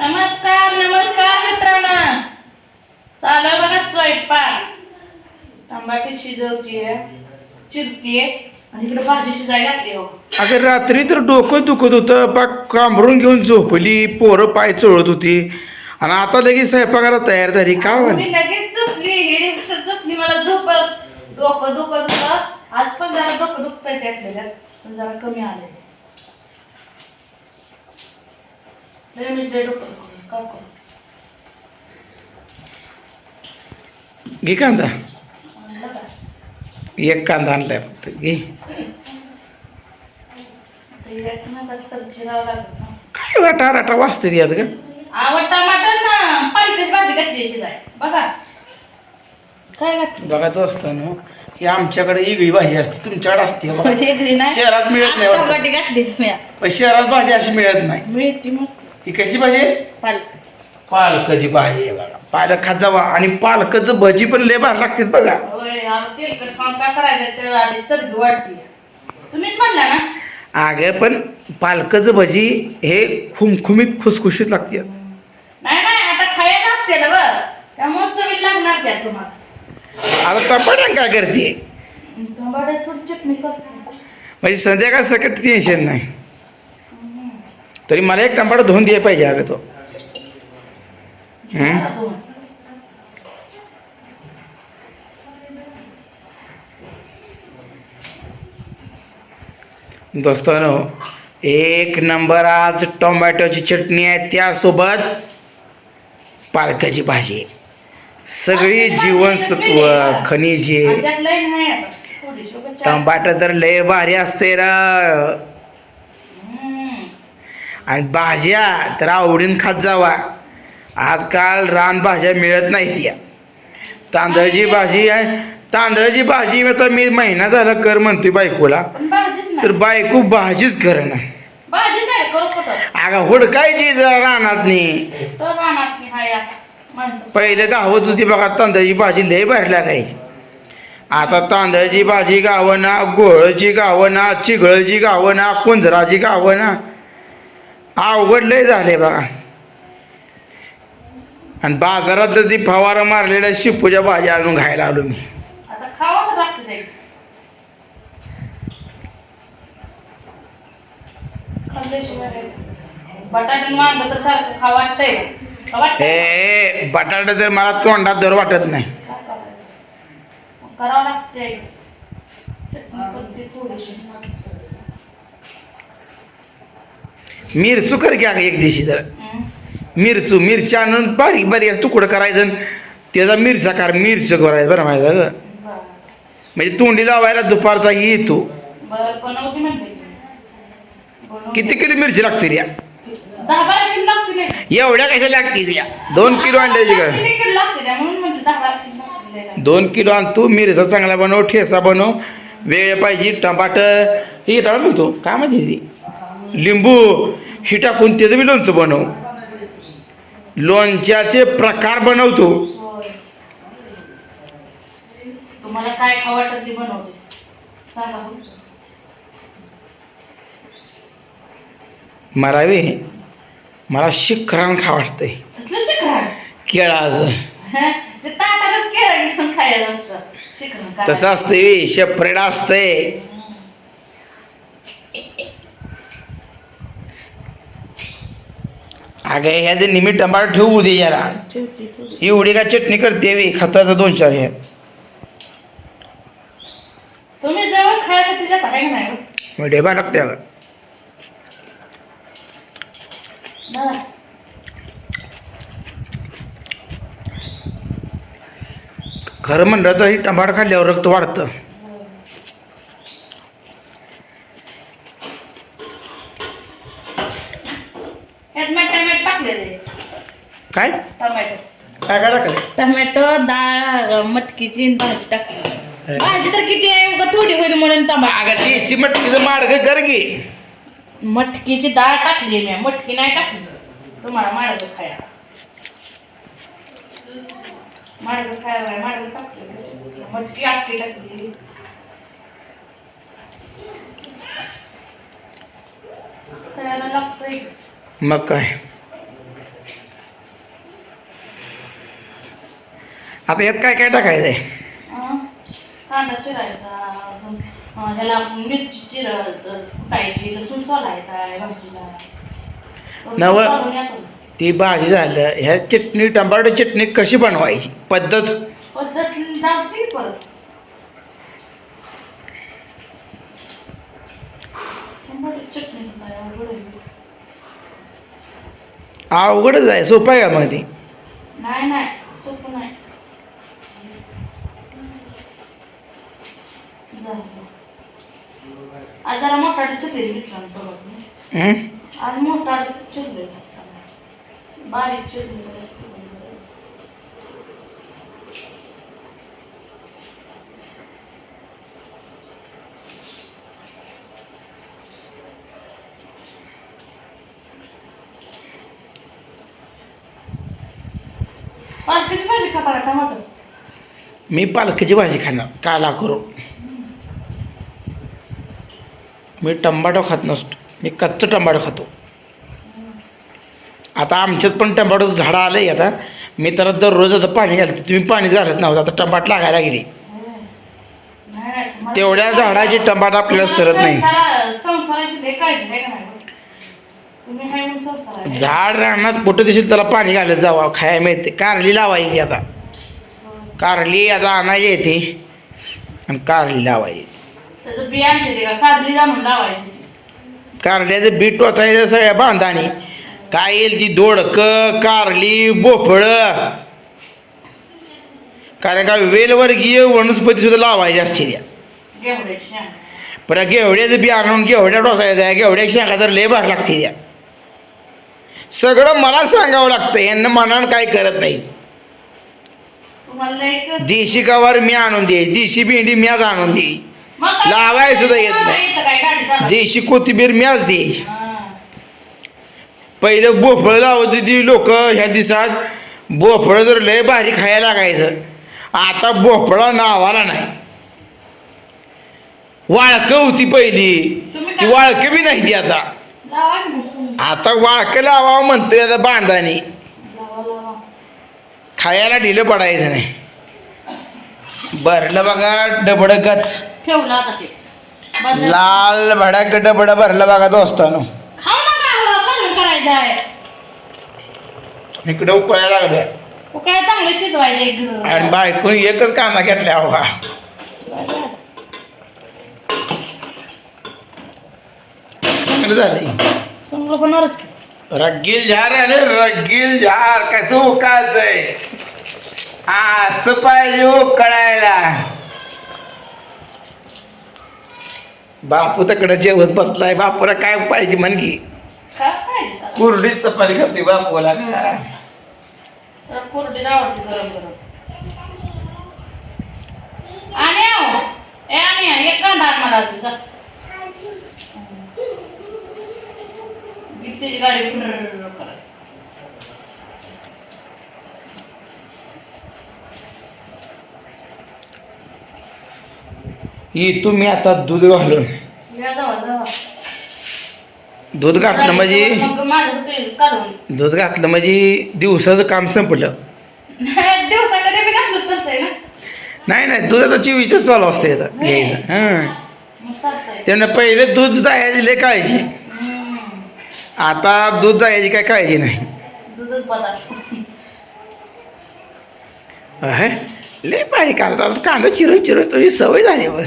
नमस्कार नमस्कार मित्रांनो. चालू बघा स्वयंपाक. टमाटे शिजवतीये चिरतीये आणि इकडे भाजी शिजाय घातली हो. अगं रात्री तर डोकं दुखत होतं. पाक कांबरून घेऊन झोपली पोरं पाय चोळत होती. आणि आता लगेच स्वयंपाकाला तयार झाली. का म्हणे मी लगेच झोपली. झोपली. मला झोप डोकं दुखत होतं. आज पण जरा डोकं दुखतंय त्यातल्या त्यात. पण जरा कमी आले लय म्हणजे लय डोकं दुखतंय. काय करू? घे कांदा? एक कांदा आणलाय फक्त घे. काय वाटा राटा वाजते यात ग बघा काय घातली बघा तो असताना ही आमच्याकडे वेगळी भाजी असते तुमच्याकडे असते शहरात मिळत नाही पण शहरात भाजी अशी मिळत नाही ही कशी भाजी आहे? पालक पालकाची भाजी आहे बघा. पालक खात जावा. आणि पालकाचं भजी पण लय भारी लागते बघा. होय आता तेलकट खाऊन काय करायचं? ते आधी चरबी वाढती. तुम्हीच म्हणला ना? अगं पण पालकाचं भजी हे खुमखुमीत खुसखुशीत लागते. नाही नाही आता खायचं असते ना बरं त्यामुळे चवी लागणार त्या तुम्हाला? आता टपाट्या काय करते? टमाटे थोडी चटणी करते. म्हणजे संध्याकाळ सकट टेन्शन नाही. तरी मला एक टमाटा धुवून द्यायला पाहिजे अगं तो. दोस्तानो एक नंबर आज टोमॅटोची चटणी आहे त्यासोबत पालकाची भाजी. सगळी जीवनसत्व खनिजे टमाटर तर लय भारी असते र. आणि भाज्या तर आवडीन खात जावा. आजकाल रान भाज्या मिळत नाहीत या. तांदळाची भाजी आहे. तांदळाची भाजी आता मी महिना झाला कर म्हणतोय बायकोला. तर बायको भाजीच कर ना. अगं हुडकायची जरा रानात नाही पहिलं गावत होती बघा तांदळाची भाजी लय भारी लागायची. आता तांदळाची भाजी गावना गोळची गावना चिगळची गावना कुंजराची गावना अवघड लय झाले बघा. आणि बाजारात तर ती फवारा मारलेल्या शिपूच्या भाज्या आणून खायला आलो मी. लागतं ए बटाटा तर मला तोंडात दर वाटत नाही. करावं थोडीशी. मिरचू कर घ्या एक दिवशी जर. मिरचू मिरच्या आणून बारीक बारीक असं तुकडं करायचं त्याचा मिरचा कार मिरचं करायचं बरं माहिती ग. म्हणजे तोंडी लावायला दुपारचा येतो. किती किलो मिरची लागते या. एवढ्या कशा लागतील या दोन किलो आणल्याची का. दोन किलो आण तू मिरचा चांगला बनव ठेसा बनव वेळ पाहिजे टमाट हे टाळ म्हणतो काय माहिती ती लिंबू हे टाकून त्याचं बी लोणचं बनव. लोणच्याचे प्रकार बनवतो. होय. तुम्हाला काय खावं वाटत ते बनवते. सांगा. बरं. मला वे मला शिखरान खा वाटतंय. कसलं शिखरण केळाचं. हं? ते ताटातच केळं घेऊन खायला असतं. शिखरण काय? तसं असतंय शेपरेड असतंय. अगं ह्याचे निमित्त टमाटर ठेवू दे याला. एवढी का चटणी करते वे खताचं दोन चार हे. तुम्ही जवळ खायसाठी जात आहे का नाही मग डेबा लागते अगं. खरं म्हणलं तर ही टमाटर खाल्ल्यावर रक्त वाढतं यात मी टमॅटो टाकलेले काय? टमॅटो काय काय टमॅटो डाळ मटकीची आणि भाजी टाकली. भाजी तर किती आहे? उगा थोडी होईल म्हणून टमाटो अगं ती सिमट तिचं मार्ग कर गे मटकीची डाळ टाकली मी. मटकी नाही टाकली. तुम्हाला माडगं माडगं खायला माडगं टाकली मटकी आखी टाकली. खायला लागतंय. मग काय? आता यात काय काय टाकायचं आहे कांदा चिरायचा अजून अं, ह्याला मिरची चिर कुटायची लसूण सोलायचा आहे भाजीला नवं. ती भाजी झालं ह्या चटणी टमाटो चटणी कशी बनवायची पद्धत पद्धत जाते परत. अवघडच आहे सोपं आहे का मग ती नाही नाही सोपं नाही झालं. आज जरा मोठा चिरले घेतला हं? आज मोठा चिरले बारीक चिरले पालकाची भाजी खाता का टमाटर? मी पालकाची भाजी खाणार काला करू? मी टमाटो खात नसतो. मी कच्चं टमाटो खातो. आता आमच्यात पण टमाटोचं झाडं आलं आहे आता. मी तर दररोज आता पाणी घालतो. तुम्ही पाणी घालत नव्हतं आता टमाट लागायला गेली तेवढ्या झाडाची टमाट आपल्याला सरत नाही. झाड रानात कुठं दिसेल त्याला पाणी घालत जावं खायला मिळते. कारली लावायची आता. कारली आता आणायची येते आणि कारली लावायची त्याचं बिया आणते ते का? कारली जाणून लावायची ती. कारल्याचं बी टोचायचं सगळ्या बांधाने. काय येईल ती? दोडकं कारली बोफळं. कारण का वेलवर्गीय वनस्पती सुद्धा लावायची असते त्या. घेवड्याची बी आणून घेवड्या टोचायचं आहे. घेवड्याची शेंगा तर लय भार लागते त्या. सगळं मला सांगावं लागतं. यांना मनानं काय करत नाही. तुम्हाला देशी गवार मी आणून दे. देशी भेंडी म्याच आणून दे. मग काय- लावाय सुद्धा येत नाही. देशी कोथिंबीर द्यायची हा. पहिलं बोफळ लावत होती लोक ह्या दिवसात. बोफळ जर लय भारी खायला लागायचं. आता बोफळा नावाला नाही. वाळकं होती पहिली. ती वाळकं बी नाही ती आता. लावा. आता वाळकं लावावं म्हणतोय आता बांधाने. लावा, लावा. खायला ढिलं पडायचं नाही. भरलं बघा डबड गच ठेवलं आता ते. लाल भडक डबड भरलं बघा खाऊ नका हो, करायचं आहे इकडे उकळायला लागल्या. काय चांगलं शिजवायचं ग. आणि बायकून एकच कांदा घेतल्या चांगलं चांगलं की. रग्गील झार आले रग्गील झार कसं उकाळतंय? असं पाहिजे उकळायला. बापू तकडे जेवत बसलाय बापूला काय पाहिजे म्हणकी काय पाहिजे त्याला? कुरडी चपाती करते बापूला काय त्याला कोरडी आवडते गरम गरम आणि आहो. ए आणि आ, एक कांदा आण मला अजून, जा. गिट्टीची गाडी फुर्र करत. ही तुम्ही आता दूध घालून. दूध घातलं म्हणजे मग माझं होतं काढून. दूध घातलं म्हणजे दिवसाचं काम संपलं. दिवसा कधी बी घातलं चालतंय ना. नाही नाही दुधाचं चिवीचं चालू असते आता. घ्यायचं. हां. मग चालतंय. त्यानं पहिले दूध जायची लय काळजी. हम्म. आता दूध जायची काय काळजी नाही. दूधच बदल अहे, लय पाहिजे कांदा. आता कांदा चिरून चिरून तुझी सवय झाली बघ